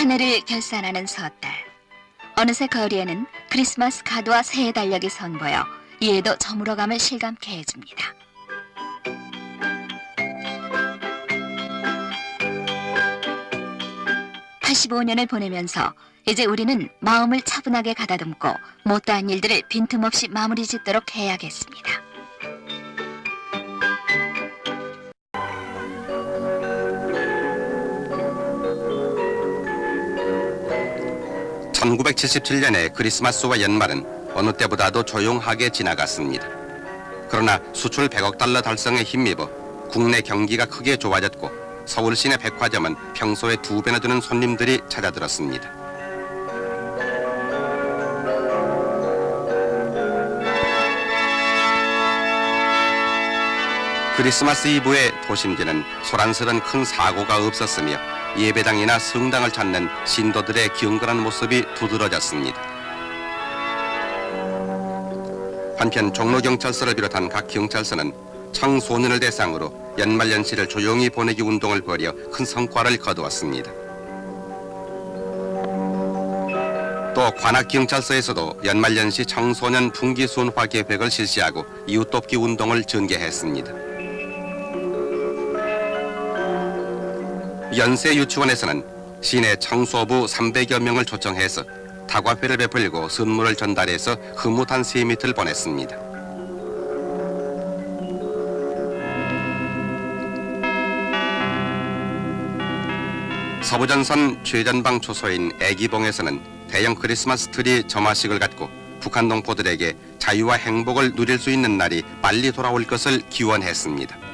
하늘을 결산하는 서달. 어느새 거리에는 크리스마스 카드와 새해 달력이 선보여 이에도 저물어감을 실감케 해줍니다. (85년을) 보내면서 이제 우리는 마음을 차분하게 가다듬고 못다한 일들을 빈틈없이 마무리 짓도록 해야겠습니다. 1977년의 크리스마스와 연말은 어느 때보다도 조용하게 지나갔습니다. 그러나 수출 100억 달러 달성에 힘입어 국내 경기가 크게 좋아졌고 서울 시내 백화점은 평소의 두 배나 되는 손님들이 찾아들었습니다. 크리스마스 이브의 도심지는 소란스런 큰 사고가 없었으며 예배당이나 성당을 찾는 신도들의 경건한 모습이 두드러졌습니다. 한편 종로경찰서를 비롯한 각 경찰서는 청소년을 대상으로 연말연시를 조용히 보내기 운동을 벌여 큰 성과를 거두었습니다. 또 관악경찰서에서도 연말연시 청소년 분기순화 계획을 실시하고 이웃돕기 운동을 전개했습니다. 연세유치원에서는 시내 청소부 300여 명을 초청해서 다과회를 베풀고 선물을 전달해서 흐뭇한 세미트를 보냈습니다. 서부전선 최전방 초소인 애기봉에서는 대형 크리스마스 트리 점화식을 갖고 북한 동포들에게 자유와 행복을 누릴 수 있는 날이 빨리 돌아올 것을 기원했습니다.